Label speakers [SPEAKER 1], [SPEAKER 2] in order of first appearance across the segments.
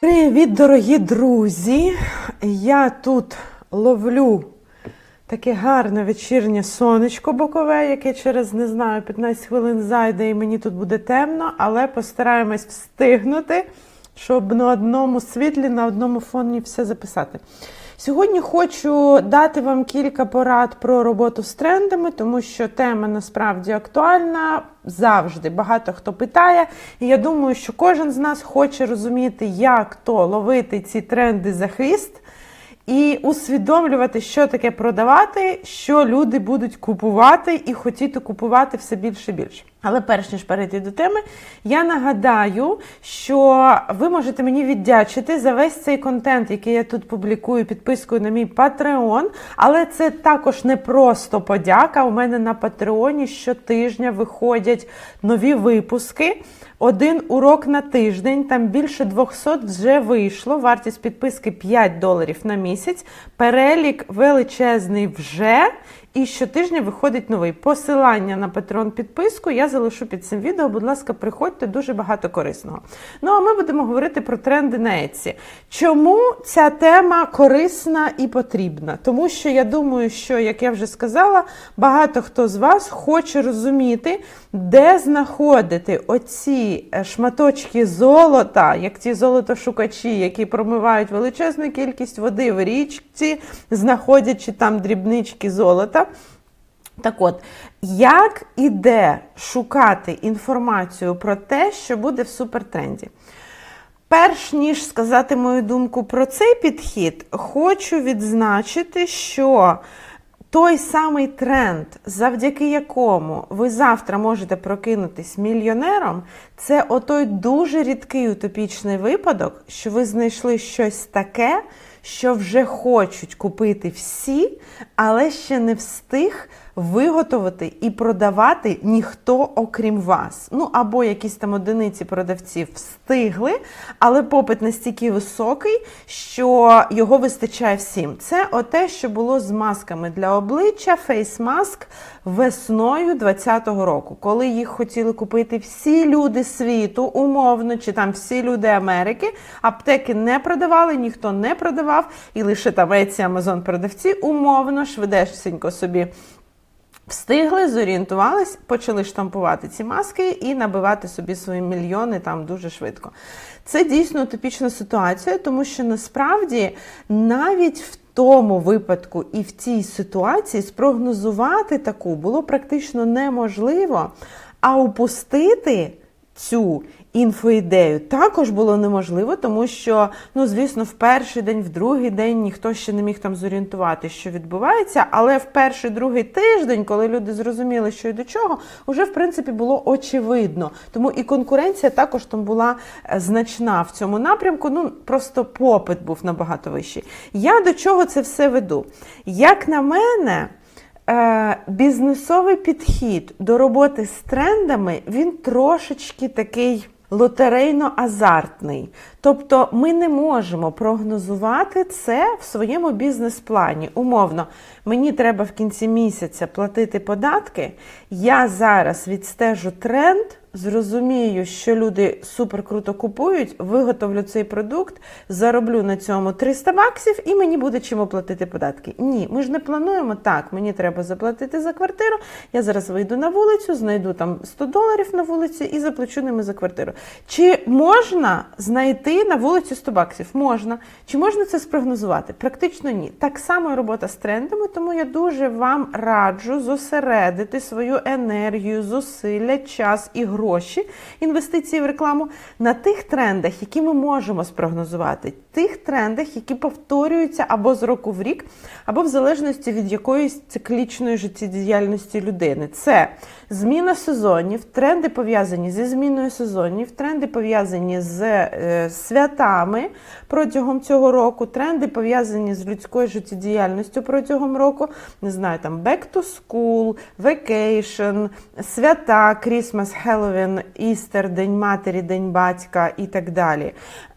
[SPEAKER 1] Привіт, дорогі друзі! Я тут ловлю таке гарне вечірнє сонечко бокове, яке через не знаю 15 хвилин зайде, і мені тут буде темно, але постараємось встигнути, щоб на одному світлі, на одному фоні все записати. Сьогодні хочу дати вам кілька порад про роботу з трендами, тому що тема насправді актуальна завжди. Багато хто питає. І я думаю, що кожен з нас хоче розуміти, як то ловити ці тренди за хвіст. І усвідомлювати, що таке продавати, що люди будуть купувати і хотіти купувати все більше і більше. Але перш ніж перейти до теми, я нагадаю, що ви можете мені віддячити за весь цей контент, який я тут публікую, підпискою на мій Patreon. Але це також не просто подяка. У мене на Патреоні щотижня виходять нові випуски. Один урок на тиждень, там більше 200 вже вийшло. Вартість підписки 5 доларів на місяць. Перелік величезний вже. І щотижня виходить новий. Посилання на Patreon підписку я залишу під цим відео. Будь ласка, приходьте дуже багато корисного. Ну а ми будемо говорити про тренди на Etsy. Чому ця тема корисна і потрібна? Тому що я думаю, що, як я вже сказала, багато хто з вас хоче розуміти, де знаходити оці е, шматочки золота, як ті золотошукачі, які промивають величезну кількість води в річці, знаходячи там дрібнички золота. Так от, як і де шукати інформацію про те, що буде в супертренді? Перш ніж сказати мою думку про цей підхід, хочу відзначити, що той самий тренд, завдяки якому ви завтра можете прокинутись мільйонером, це отой дуже рідкий утопічний випадок, що ви знайшли щось таке, що вже хочуть купити всі, але ще не встиг виготовити і продавати ніхто окрім вас. Ну або якісь там одиниці продавців встигли, але попит настільки високий, що його вистачає всім. Це оте, що було з масками для обличчя, фейс-маск весною 2020 року, коли їх хотіли купити всі люди світу, умовно, чи там всі люди Америки. Аптеки не продавали, ніхто не продавав, і лише там Etsy, Amazon продавці умовно, швидесенько собі. Встигли, зорієнтувались, почали штампувати ці маски і набивати собі свої мільйони там дуже швидко. Це дійсно типічна ситуація, тому що насправді навіть в тому випадку і в цій ситуації спрогнозувати таку було практично неможливо, а упустити цю інфоідею також було неможливо, тому що, ну, звісно, в перший день, в другий день ніхто ще не міг там зорієнтувати, що відбувається. Але в перший другий тиждень, коли люди зрозуміли, що і до чого, вже в принципі було очевидно. Тому і конкуренція також там була е, значна в цьому напрямку. Ну просто попит був набагато вищий. Я до чого це все веду? Як на мене. Е, Бізнесовий підхід до роботи з трендами він трошечки такий лотерейно-азартний. Тобто ми не можемо прогнозувати це в своєму бізнес-плані. Умовно, мені треба в кінці місяця платити податки. Я зараз відстежу тренд. Зрозумію, що люди супер круто купують, виготовлю цей продукт, зароблю на цьому 300 баксів і мені буде чим оплатити податки. Ні, ми ж не плануємо так. Мені треба заплатити за квартиру. Я зараз вийду на вулицю, знайду там 100 доларів на вулиці і заплачу ними за квартиру. Чи можна знайти на вулиці 100 баксів? Можна. Чи можна це спрогнозувати? Практично ні. Так само робота з трендами, тому я дуже вам раджу зосередити свою енергію, зусилля, час і гроші, інвестиції в рекламу на тих трендах, які ми можемо спрогнозувати, тих трендах, які повторюються або з року в рік, або в залежності від якоїсь циклічної життєдіяльності людини. Це зміна сезонів, тренди пов'язані зі зміною сезонів, тренди пов'язані з е, святами протягом цього року, тренди пов'язані з людською життєдіяльністю протягом року. Не знаю, там back to school, vacation, свята, Christmas, Halloween, Easter, День матері, День батька і так далі.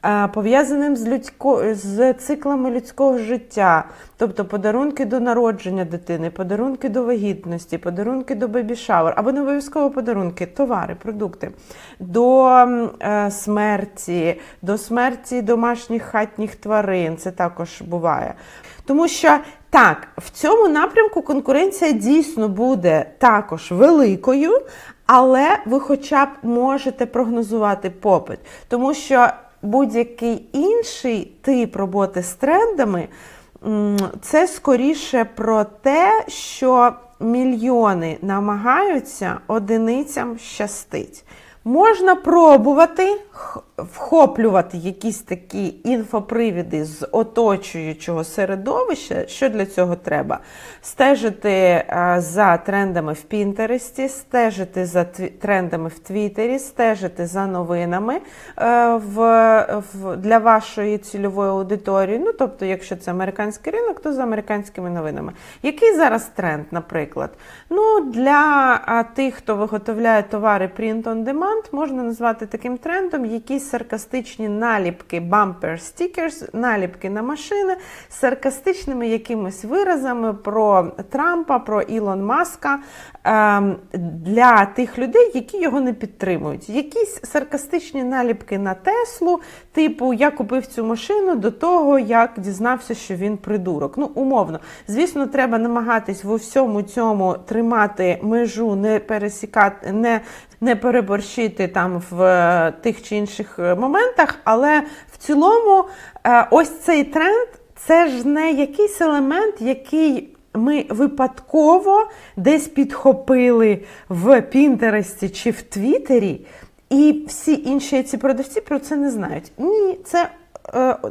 [SPEAKER 1] Е, Пов'язаним з людським людсько, з циклами людського життя, тобто подарунки до народження дитини, подарунки до вагітності, подарунки до бебі-шауер, або не обов'язково подарунки, товари, продукти, до е, смерті, до смерті домашніх хатніх тварин. Це також буває. Тому що так, в цьому напрямку конкуренція дійсно буде також великою, але ви хоча б можете прогнозувати попит. Тому що будь-який інший тип роботи з трендами це скоріше про те, що мільйони намагаються, одиницям щастить. Можна пробувати вхоплювати якісь такі інфопривіди з оточуючого середовища. Що для цього треба? Стежити е, за трендами в Пінтересті, стежити за трендами в Твіттері, стежити за новинами е, в, для вашої цільової аудиторії. Ну, тобто, якщо це американський ринок, то за американськими новинами. Який зараз тренд, наприклад? Ну, для тих, хто виготовляє товари print on demand, можна назвати таким трендом якісь саркастичні наліпки, bumper stickers, наліпки на машини з саркастичними якимись виразами про Трампа, про Ілон Маска ем, для тих людей, які його не підтримують. Якісь саркастичні наліпки на Теслу, типу Я купив цю машину до того, як дізнався, що він придурок. Ну, умовно. Звісно, треба намагатись в усьому цьому тримати межу, не пересікати, не, не переборщити там в е, тих чи інших е, моментах, але в цілому е, ось цей тренд це ж не якийсь елемент, який ми випадково десь підхопили в Пінтересті чи в Твіттері, і всі інші ці продавці про це не знають. Ні, це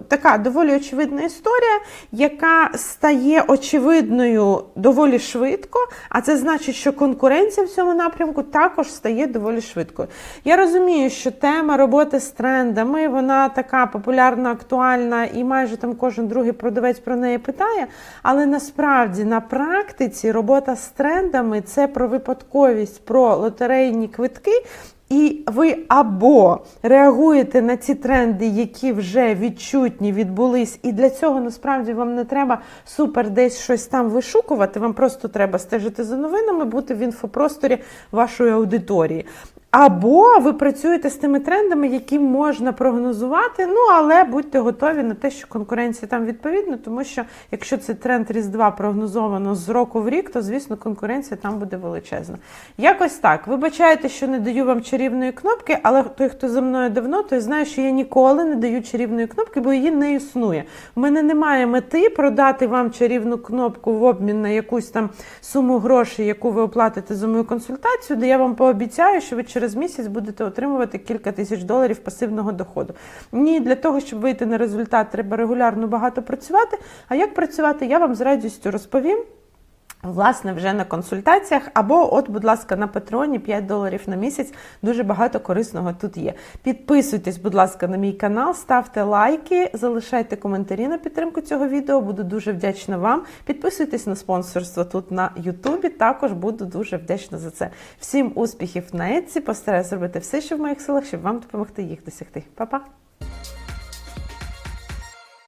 [SPEAKER 1] така доволі очевидна історія, яка стає очевидною доволі швидко, а це значить, що конкуренція в цьому напрямку також стає доволі швидко. Я розумію, що тема роботи з трендами вона така популярна, актуальна, і майже там кожен другий продавець про неї питає. Але насправді на практиці робота з трендами це про випадковість, про лотерейні квитки. І ви або реагуєте на ці тренди, які вже відчутні, відбулись, і для цього насправді вам не треба супер десь щось там вишукувати. Вам просто треба стежити за новинами, бути в інфопросторі вашої аудиторії. Або ви працюєте з тими трендами, які можна прогнозувати, ну але будьте готові на те, що конкуренція там відповідна, тому що якщо це тренд Різдва прогнозовано з року в рік, то звісно конкуренція там буде величезна. Якось так. Вибачайте, що не даю вам чарівної кнопки, але той, хто за мною давно, той знає, що я ніколи не даю чарівної кнопки, бо її не існує. У мене немає мети продати вам чарівну кнопку в обмін на якусь там суму грошей, яку ви оплатите за мою консультацію, де я вам пообіцяю, що ви через місяць будете отримувати кілька тисяч доларів пасивного доходу. Ні, для того, щоб вийти на результат, треба регулярно багато працювати. А як працювати, я вам з радістю розповім. Власне, вже на консультаціях, або, от, будь ласка, на Патреоні 5 доларів на місяць. Дуже багато корисного тут є. Підписуйтесь, будь ласка, на мій канал, ставте лайки, залишайте коментарі на підтримку цього відео. Буду дуже вдячна вам. Підписуйтесь на спонсорство тут на Ютубі. Також буду дуже вдячна за це. Всім успіхів на Etsy. Постараюсь зробити все, що в моїх силах, щоб вам допомогти їх досягти. Па-па!